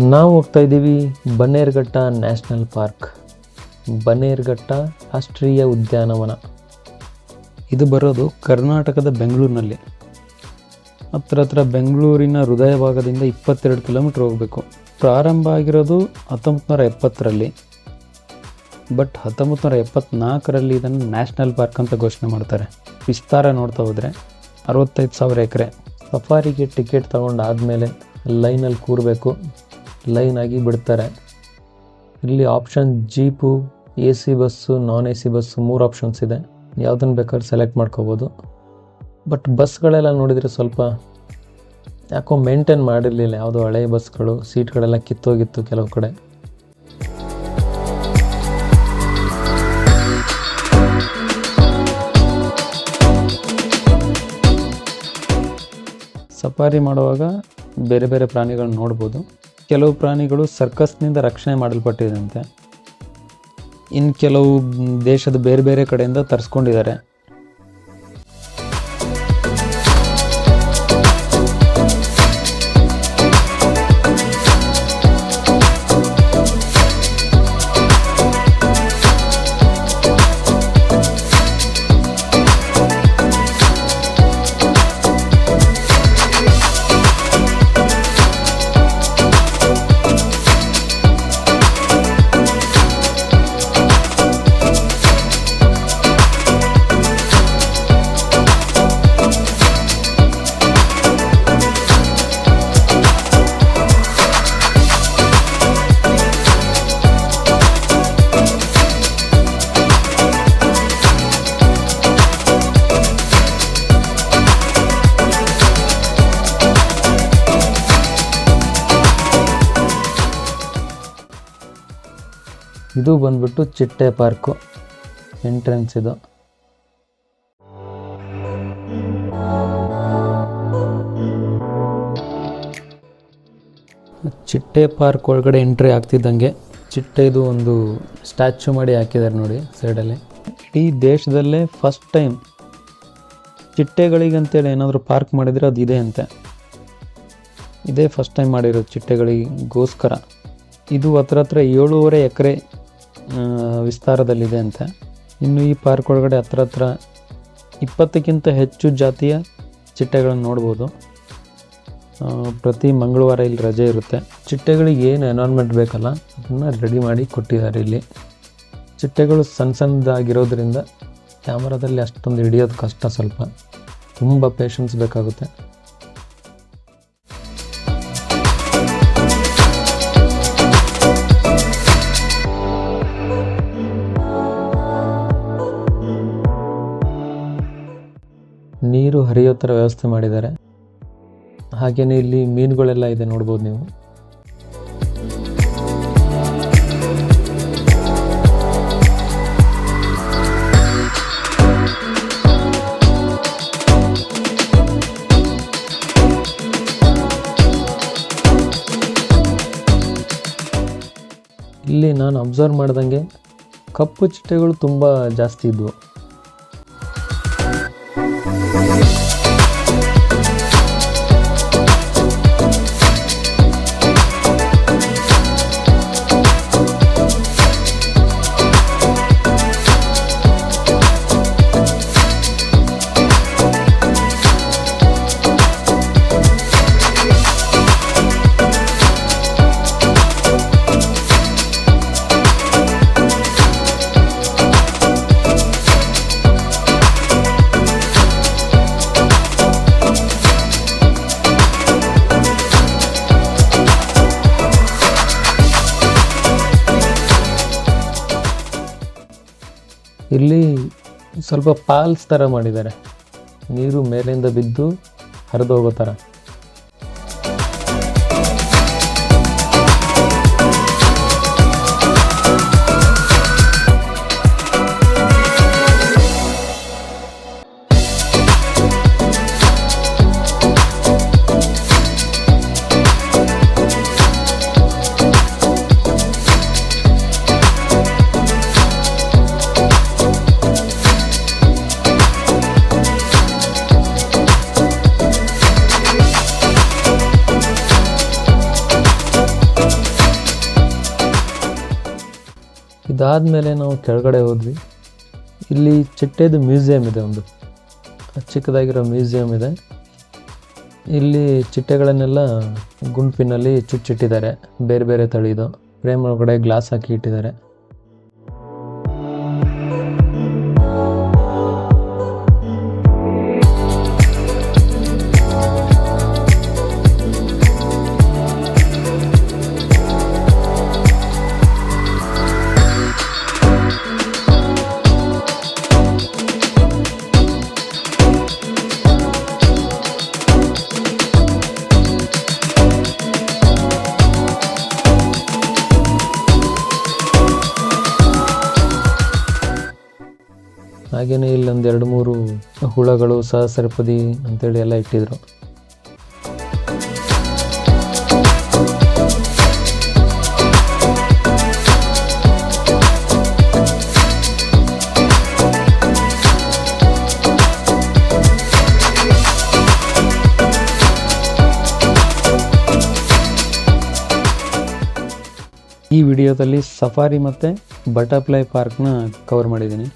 ನಾವು ಹೋಗ್ತಾ ಇದ್ದೀವಿ ಬನ್ನೇರುಘಟ್ಟ ನ್ಯಾಷನಲ್ ಪಾರ್ಕ್. ಬನ್ನೇರುಘಟ್ಟ ರಾಷ್ಟ್ರೀಯ ಉದ್ಯಾನವನ. ಇದು ಬರೋದು ಕರ್ನಾಟಕದ ಬೆಂಗಳೂರಿನಲ್ಲಿ. ಹತ್ರ ಹತ್ರ ಬೆಂಗಳೂರಿನ ಹೃದಯ ಭಾಗದಿಂದ ಇಪ್ಪತ್ತೆರಡು ಕಿಲೋಮೀಟ್ರ್ ಹೋಗಬೇಕು. ಪ್ರಾರಂಭ ಆಗಿರೋದು ಹತ್ತೊಂಬತ್ತು ನೂರ ಎಪ್ಪತ್ತರಲ್ಲಿ. ಬಟ್ ಹತ್ತೊಂಬತ್ತು ನೂರ ಎಪ್ಪತ್ನಾಲ್ಕರಲ್ಲಿ ಇದನ್ನು ನ್ಯಾಷನಲ್ ಪಾರ್ಕ್ ಅಂತ ಘೋಷಣೆ ಮಾಡ್ತಾರೆ. ವಿಸ್ತಾರ ನೋಡ್ತಾ ಹೋದರೆ ಅರವತ್ತೈದು ಸಾವಿರ ಎಕರೆ. ಸಫಾರಿಗೆ ಟಿಕೆಟ್ ತೊಗೊಂಡಾದಮೇಲೆ ಲೈನಲ್ಲಿ ಕೂರಬೇಕು. ಲೈನ್ ಆಗಿ ಬಿಡ್ತಾರೆ. ಇಲ್ಲಿ option jeep A C bus non A C bus ಮೂರು ಆಪ್ಷನ್ಸ್ ಇದೆ. ಯಾವುದನ್ನು ಬೇಕಾದ್ರೂ ಸೆಲೆಕ್ಟ್ ಮಾಡ್ಕೋಬೋದು. ಬಟ್ ಬಸ್ಗಳೆಲ್ಲ ನೋಡಿದರೆ ಸ್ವಲ್ಪ ಯಾಕೋ ಮೇಂಟೈನ್ ಮಾಡಿರಲಿಲ್ಲ. ಯಾವುದೋ ಹಳೆಯ ಬಸ್ಗಳು ಸೀಟ್ಗಳೆಲ್ಲ ಕಿತ್ತೋಗಿತ್ತು ಕೆಲವು ಕಡೆ. ಸಫಾರಿ ಮಾಡುವಾಗ ಬೇರೆ ಬೇರೆ ಪ್ರಾಣಿಗಳನ್ನ ನೋಡ್ಬೋದು. ಕೆಲವು ಪ್ರಾಣಿಗಳು ಸರ್ಕಸ್ನಿಂದ ರಕ್ಷಣೆ ಮಾಡಲ್ಪಟ್ಟಿದಂತೆ. ಇನ್ನು ಕೆಲವು ದೇಶದ ಬೇರೆ ಬೇರೆ ಕಡೆಯಿಂದ ತರಿಸ್ಕೊಂಡಿದ್ದಾರೆ. ಇದು ಬಂದ್ಬಿಟ್ಟು ಚಿಟ್ಟೆ ಪಾರ್ಕು. ಎಂಟ್ರೆನ್ಸ್ ಇದು. ಚಿಟ್ಟೆ ಪಾರ್ಕ್ ಒಳಗಡೆ ಎಂಟ್ರಿ ಆಗ್ತಿದ್ದಂಗೆ. ಚಿಟ್ಟೆದು ಒಂದು ಸ್ಟ್ಯಾಚು ಮಾಡಿ ಹಾಕಿದ್ದಾರೆ ನೋಡಿ ಸೈಡಲ್ಲಿ. ಇಡೀ ದೇಶದಲ್ಲೇ ಫಸ್ಟ್ ಟೈಮ್ ಚಿಟ್ಟೆಗಳಿಗಂತೇಳಿ ಏನಾದರೂ ಪಾರ್ಕ್ ಮಾಡಿದರೆ ಅದು ಇದೆ ಅಂತೆ. ಇದೇ ಫಸ್ಟ್ ಟೈಮ್ ಮಾಡಿರೋದು ಚಿಟ್ಟೆಗಳಿಗೋಸ್ಕರ. ಇದು ಹತ್ರ ಹತ್ರ ಏಳೂವರೆ ಎಕರೆ ವಿಸ್ತಾರದಲ್ಲಿದೆ ಅಂತೆ. ಇನ್ನು ಈ ಪಾರ್ಕ್ ಒಳಗಡೆ ಹತ್ರ ಹತ್ರ ಇಪ್ಪತ್ತಕ್ಕಿಂತ ಹೆಚ್ಚು ಜಾತಿಯ ಚಿಟ್ಟೆಗಳನ್ನು ನೋಡ್ಬೋದು. ಪ್ರತಿ ಮಂಗಳವಾರ ಇಲ್ಲಿ ರಜೆ ಇರುತ್ತೆ. ಚಿಟ್ಟೆಗಳಿಗೆ ಏನು ಎನ್ವೈರ್ಮೆಂಟ್ ಬೇಕಲ್ಲ, ಅದನ್ನು ರೆಡಿ ಮಾಡಿ ಕೊಟ್ಟಿದ್ದಾರೆ ಇಲ್ಲಿ. ಚಿಟ್ಟೆಗಳು ಸಣ್ಣ ಸಣ್ಣದಾಗಿರೋದ್ರಿಂದ ಕ್ಯಾಮರಾದಲ್ಲಿ ಅಷ್ಟೊಂದು ಹಿಡಿಯೋದು ಕಷ್ಟ ಸ್ವಲ್ಪ. ತುಂಬ ಪೇಷನ್ಸ್ ಬೇಕಾಗುತ್ತೆ. ನೀರು ಹರಿಯೋ ಥರ ವ್ಯವಸ್ಥೆ ಮಾಡಿದ್ದಾರೆ. ಹಾಗೆಯೇ ಇಲ್ಲಿ ಮೀನುಗಳೆಲ್ಲ ಇದೆ ನೋಡ್ಬೋದು ನೀವು. ಇಲ್ಲಿ ನಾನು ಅಬ್ಸರ್ವ್ ಮಾಡ್ದಂಗೆ ಕಪ್ಪು ಚಿಟ್ಟೆಗಳು ತುಂಬ ಜಾಸ್ತಿ ಇದ್ವು. ಇಲ್ಲಿ ಸ್ವಲ್ಪ ಪಾಲ್ಸ್ ಥರ ಮಾಡಿದ್ದಾರೆ. ನೀರು ಮೇಲಿಂದ ಬಿದ್ದು ಹರಿದು ಹೋಗೋ ಥರ ಇದಾದಮೇಲೆ ನಾವು ಕೆಳಗಡೆ ಹೋದ್ವಿ. ಇಲ್ಲಿ ಚಿಟ್ಟೆದು ಮ್ಯೂಸಿಯಂ ಇದೆ ಒಂದು. ಚಿಕ್ಕದಾಗಿರೋ ಮ್ಯೂಸಿಯಂ ಇದೆ. ಇಲ್ಲಿ ಚಿಟ್ಟೆಗಳನ್ನೆಲ್ಲ ಗುಂಪಿನಲ್ಲಿ ಚುಚ್ಚಿಟ್ಟಿದ್ದಾರೆ ಬೇರೆ ಬೇರೆ ತಳಿದು ಫ್ರೇಮ್ ಒಳಗಡೆ ಗ್ಲಾಸ್ ಹಾಕಿ ಇಟ್ಟಿದ್ದಾರೆ. ಹಾಗೆಯೇ ಇಲ್ಲೊಂದು ಎರಡು ಮೂರು ಹುಳಗಳು, ಸಹಸ್ರಪದಿ ಅಂತೇಳಿ ಎಲ್ಲ ಇಟ್ಟಿದ್ರು. ಈ ವಿಡಿಯೋದಲ್ಲಿ ಸಫಾರಿ ಮತ್ತು ಬಟರ್ಫ್ಲೈ ಪಾರ್ಕ್ನ ಕವರ್ ಮಾಡಿದ್ದೀನಿ.